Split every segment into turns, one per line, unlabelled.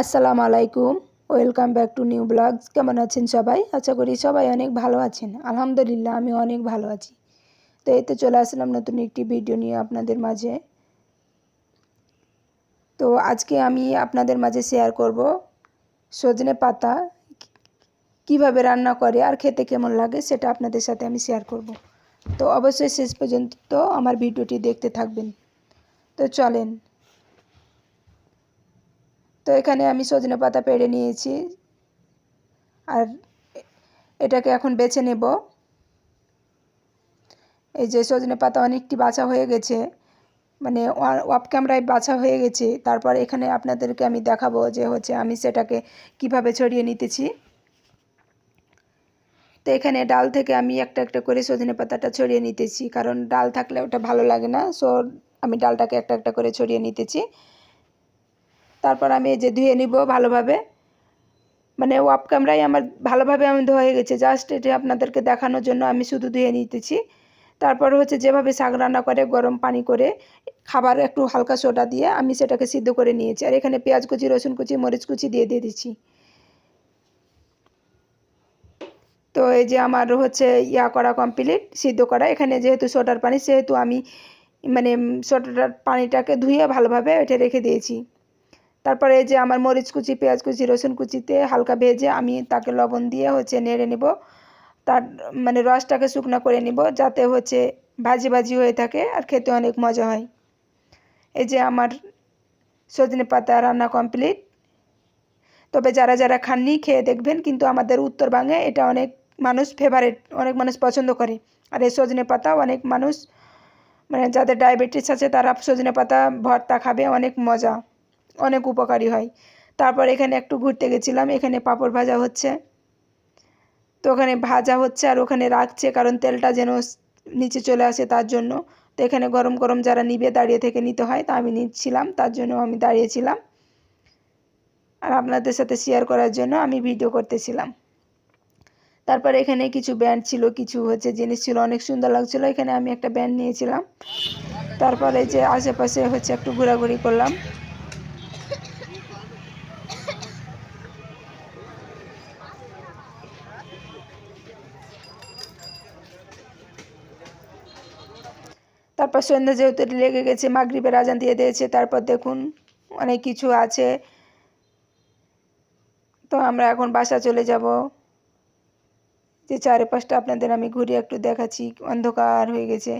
আসসালামু আলাইকুম। Welcome back to new blogs কেমন আছেন সবাই? আশা করি সবাই অনেক ভালো আছেন। আলহামদুলিল্লাহ, আমি অনেক ভালো আছি। তো এতে চলে আসলাম নতুন একটি ভিডিও নিয়ে আপনাদের মাঝে। তো আজকে আমি আপনাদের মাঝে শেয়ার করব সজনে পাতা। কীভাবে রান্না করে আর খেতে কেমন লাগে সেটা আপনাদের সাথে আমি শেয়ার করব। তো অবশ্যই শেষ পর্যন্ত তো আমার ভিডিওটি দেখতে থাকবেন। তো চলেন। তো এখানে আমি সজনে পাতা পেড়ে নিয়েছি। আর এটাকে এখন বেছে নেব। এই যে সজনে পাতা অনেকটি বাছা হয়ে গেছে। মানে অফ ক্যামেরায় বাছা হয়ে গেছে। তারপর এখানে আপনাদেরকে আমি দেখাবো যে হচ্ছে আমি সেটাকে কীভাবে ছড়িয়ে নিতেছি। তো এখানে ডাল থেকে আমি একটা একটা করে সজনে পাতাটা ছড়িয়ে নিতেছি। কারণ ডাল থাকলে ওটা ভালো লাগে না। সো আমি ডালটাকে একটা একটা করে ছড়িয়ে নিতেছি। তারপর আমি এই যে ধুয়ে নিব ভালোভাবে। মানে ওয়াপ ক্যামেরায় আমার ভালোভাবে আমি ধোয়া গেছে। জাস্ট এটি আপনাদেরকে দেখানোর জন্য আমি শুধু ধুয়ে নিতেছি। তারপর হচ্ছে যেভাবে শাক রান্না করে, গরম পানি করে, খাবার একটু হালকা সোডা দিয়ে আমি সেটাকে সিদ্ধ করে নিয়েছি। আর এখানে পেঁয়াজ কুচি, রসুন কুচি, মরিচ কুচি দিয়ে দিয়ে দিচ্ছি তো এই যে আমার হচ্ছে ইয়া করা কমপ্লিট, সিদ্ধ করা। এখানে যেহেতু সোডার পানি, সেহেতু আমি মানে সোডার পানিটাকে ধুয়ে ভালোভাবে এটা রেখে দিয়েছি। তারপরে এই যে আমার মরিচ কুচি, পেঁয়াজ কুচি, রসুন কুচিতে হালকা ভেজে আমি তাকে লবণ দিয়ে হচ্ছে নেড়ে নেব। তার মানে রসটাকে শুকনো করে নিব যাতে হচ্ছে ভাজি ভাজি হয়ে থাকে আর খেতে অনেক মজা হয়। এই যে আমার সজনে পাতা রান্না কমপ্লিট। তবে যারা যারা খাননি খেয়ে দেখবেন কিন্তু আমাদের উত্তরবঙ্গে এটা অনেক মানুষ ফেভারেট অনেক মানুষ পছন্দ করে। আর এই সজনে পাতা অনেক মানুষ মানে যাদের ডায়াবেটিস আছে তারা সজনে পাতা ভর্তা খাবে, অনেক মজা। অনেক উপকারী হয়। তারপর এখানে একটু ঘুরতে গেছিলাম, এখানে পাঁপড় ভাজা হচ্ছে। তো ওখানে ভাজা হচ্ছে আর ওখানে রাখছে কারণ তেলটা যেন নিচে চলে আসে তার জন্য। তো এখানে গরম গরম যারা নিবে দাঁড়িয়ে থেকে নিতে হয়, তা আমি নিচ্ছিলাম, তার জন্য আমি দাঁড়িয়েছিলাম। আর আপনাদের সাথে শেয়ার করার জন্য আমি ভিডিও করতেছিলাম। তারপর এখানে কিছু ব্যান্ড ছিল, কিছু হচ্ছে জিনিস ছিল, অনেক সুন্দর লাগছিল। এখানে আমি একটা ব্যান্ড নিয়েছিলাম। তারপরে যে আশেপাশে হচ্ছে একটু ঘোরাঘুরি করলাম। তারপর সন্ধ্যা যেহেতু লেগে গেছে, মাগরীবের আজান দিয়ে দিয়েছে, তারপর দেখুন অনেক কিছু আছে। তো আমরা এখন বাসা চলে যাব। যে চারিপাশটা আপনাদের আমি ঘুরে একটু দেখাচ্ছি, অন্ধকার হয়ে গেছে।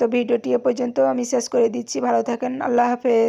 তো ভিডিওটি এ পর্যন্ত আমি শেষ করে দিচ্ছি। ভালো থাকেন, আল্লাহ হাফেজ।